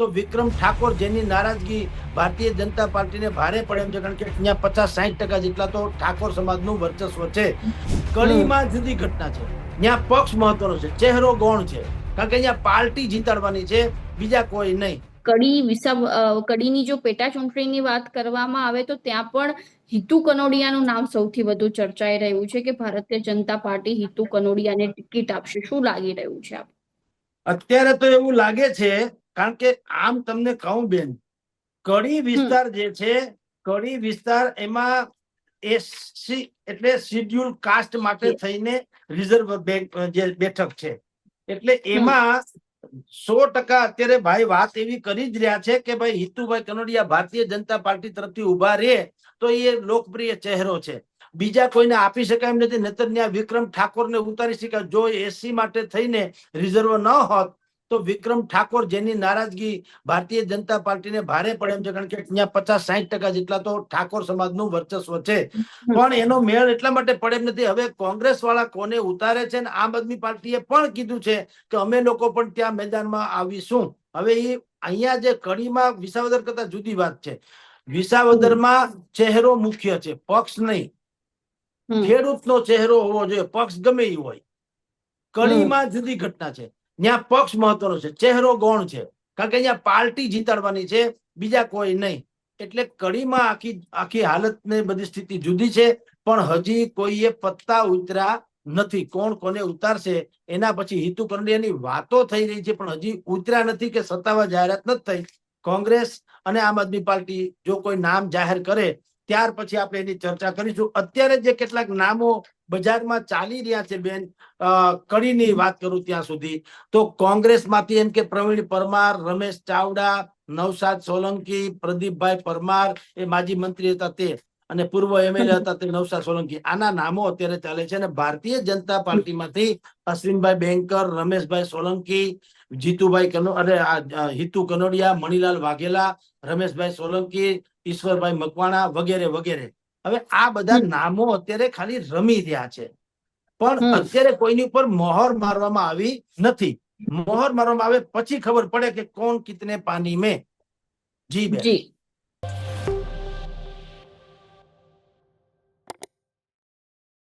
તો વિક્રમ ઠાકોર જેની નારાજગી ભારતીય જનતા પાર્ટીને ભારે પડે એમ છે કારણ કે અહીંયા પચાસ સાહીઠ ટકા જેટલા તો ઠાકોર સમાજનું વર્ચસ્વ છે. કડીમાં જુદી ઘટના છે. ત્યાં પક્ષ મહત્વનો છે ચહેરો ગૌણ છે. કારણ કે અહીંયા પાર્ટી જીતાડવાની છે બીજા કોઈ નહીં. કડી વિસા કડીની જો પેટા ચૂંટણીની વાત કરવામાં આવે તો ત્યાં પણ હિતુ કનોડિયાનું નામ સૌથી વધુ ચર્ચાઈ રહ્યું છે કે ભારતીય જનતા પાર્ટી હિતુ કનોડિયાને ટિકિટ આપશે. શું લાગી રહ્યું છે આપ? અત્યારે તો એવું લાગે છે કારણ કે આમ તમને કહું બેન કડી વિસ્તાર જે છે કડી વિસ્તાર એમાં એસસી એટલે શિડ્યુલ કાસ્ટ માટે થઈને રિઝર્વ બેંક જે બેઠક છે. એટલે એમાં સો ટકા અત્યારે ભાઈ વાત એવી કરી જ રહ્યા છે કે ભાઈ હિતુભાઈ કનોડિયા ભારતીય જનતા પાર્ટી તરફથી ઊભા રહે તો એ લોકપ્રિય ચહેરો છે. બીજા કોઈને આપી શકાય એમ નથી નતર ત્યાં વિક્રમ ઠાકોરને ઉતારી શકાય. જો એસસી માટે થઈને રિઝર્વ ન હોત તો વિક્રમ ઠાકોર જેની નારાજગી ભારતીય જનતા પાર્ટીને ભારે પડે એમ છે કારણ કે અહીંયા પચાસ સાહીઠ ટકા જેટલા તો ઠાકોર સમાજનું વર્ચસ્વ છે. પણ એનો મેળ એટલા માટે પડે એમ નથી. હવે કોંગ્રેસ વાળા કોને ઉતારે છે ને આમ આદમી પાર્ટીએ પણ કીધું છે કે અમે લોકો પણ ત્યાં મેદાનમાં આવીશું. હવે એ અહીંયા જે કડીમાં વિસાવદર કરતા જુદી વાત છે. વિસાવદરમાં ચહેરો મુખ્ય છે પક્ષ નહીં. ખેડૂતનો ચહેરો હોવો જોઈએ પક્ષ ગમે એ હોય. કડીમાં જુદી ઘટના છે. ત્યાં પક્ષ મહત્વનો છે. ચહેરો ગૌણ છે. કારણ કે અહીંયા પાર્ટી જીતાડવાની છે, બીજા કોઈ નહીં. એટલે કડીમાં આખી આખી હાલત ને બધી સ્થિતિ જુદી છે, પણ હજી કોઈએ પત્તા ઉતર્યા નથી. કોણ કોને ઉતારશે, એના પછી હિતુ કંડિયાની વાતો થઈ રહી છે, પણ હજી ઉતર્યા નથી કે સત્તાવાર જાહેરાત નથી થઈ. કોંગ્રેસ અને આમ આદમી પાર્ટી જો કોઈ નામ જાહેર કરે, ત્યાર પછી આપણે એની ચર્ચા કરીશું. અત્યારે જે કેટલાક નામો બજારમાં ચાલી રહ્યા છે બેન. કડીની વાત કરું ત્યાં સુધી. તો કોંગ્રેસમાંથી એમ કે પ્રવીણ પરમાર, રમેશ ચાવડા નવસાદ સોલંકી, પ્રદીપભાઈ પરમાર એ માજી મંત્રી હતા તે. અને પૂર્વ એમએલએ હતા તે નવસાદ સોલંકી. આના નામો અત્યારે ચાલે છે અને ભારતીય જનતા પાર્ટીમાંથી અશ્વિનભાઈ બેંકર, રમેશભાઈ સોલંકી, જીતુભાઈ કનો અરે હિતુ કનોડિયા, મણિલાલ વાઘેલા, રમેશભાઈ સોલંકી, ઈશ્વરભાઈ મકવાણા વગેરે વગેરે. હવે આ બધા નામો અત્યારે ખાલી રમી રહ્યા છે. પણ અત્યારે કોઈની ઉપર મોહર મારવામાં આવી નથી. મોહર મારવામાં આવે પછી ખબર પડે કે કોણ કિતને પાની મેં જી બેન જી.